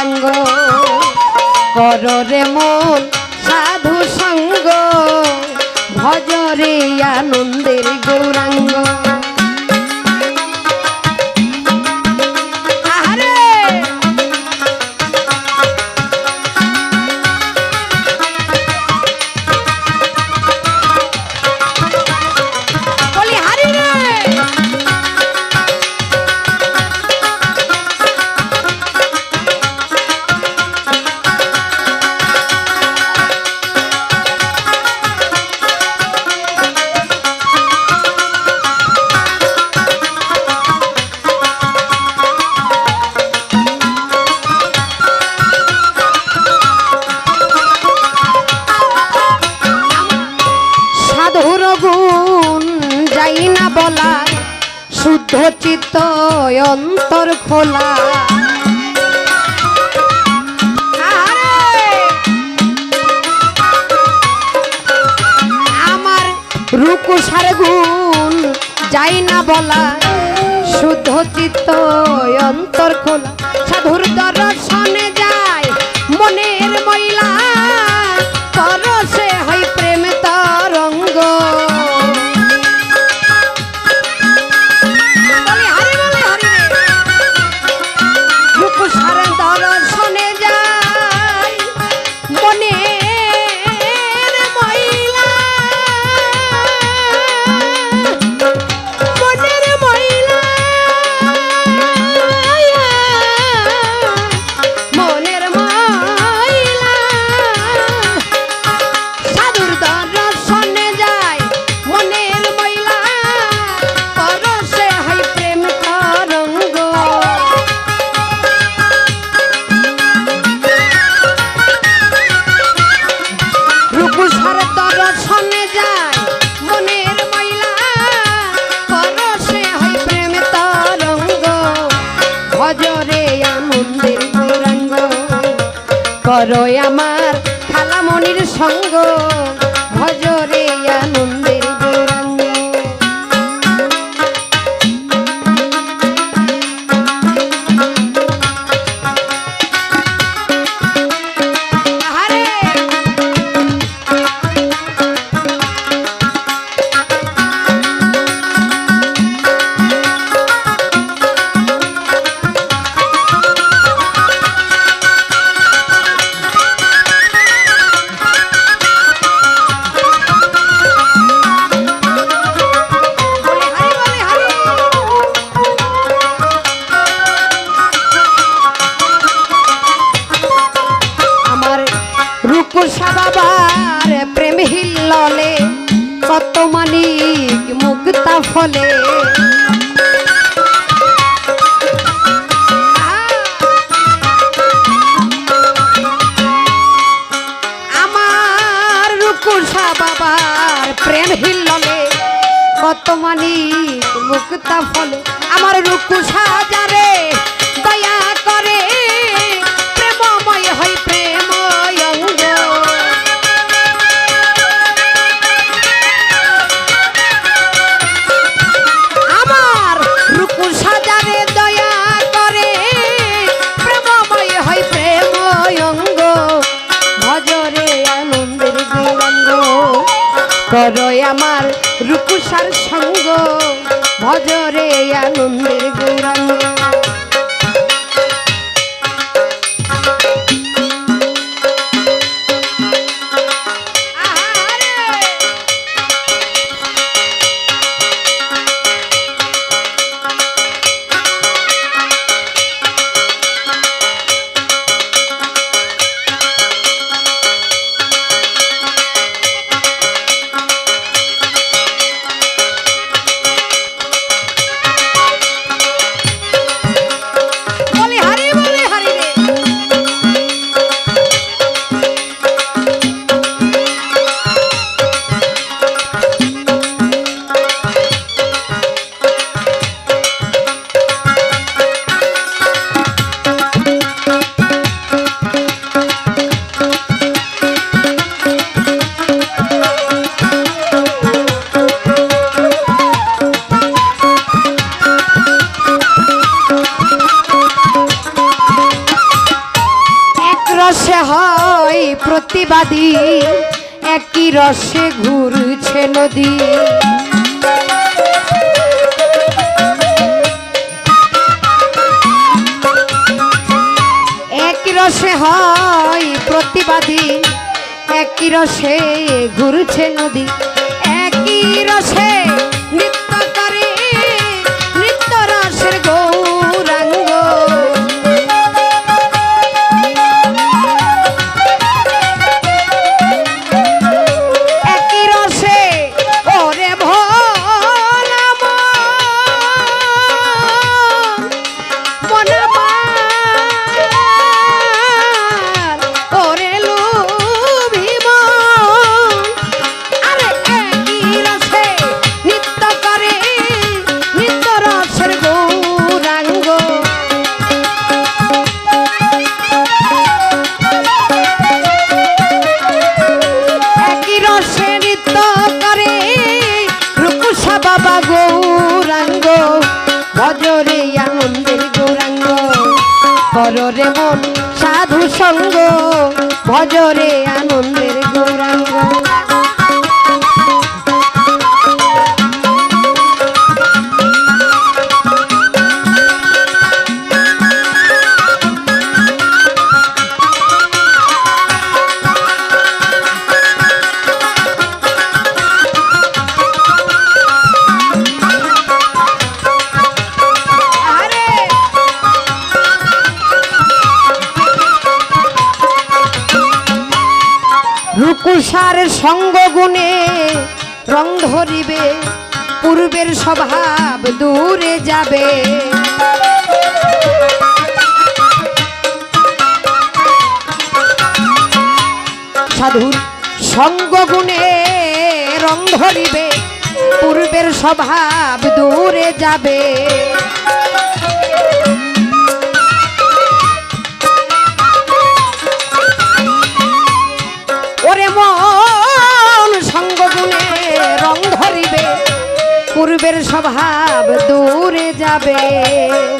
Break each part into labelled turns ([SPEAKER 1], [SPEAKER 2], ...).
[SPEAKER 1] সঙ্গ কররে মন সাধু সঙ্গ ভজরে আনন্দের গৌরাঙ্গ। ধচিত অন্তর খোলা আমার রুকু সারে যাই না বলা শুদ্ধ চিত্ত অন্তর খোলা সাধুর করো আমার খালামণির সঙ্গ ভজরে আনন্দ পাতা ফলে আমার রুকু করো আমার রূপসার সঙ্গ ভজরে আনন্দের গৌরাঙ্গ হয় প্রতিবাদী। একই রসে ঘুরছে নদী। একই রসে হয় প্রতিবাদী। একই রসে ঘুরছে নদী। সাধু সঙ্গ ভজরে আনন্দের গৌরাঙ্গ। ধরিবে পূর্বের স্বভাব দূরে যাবে। সাধুর সঙ্গ গুণে রং ধরিবে পূর্বের স্বভাব দূরে যাবে। भाव दूर जाबे।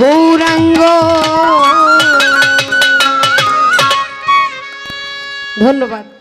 [SPEAKER 1] গৌরাঙ্গ। ধন্যবাদ।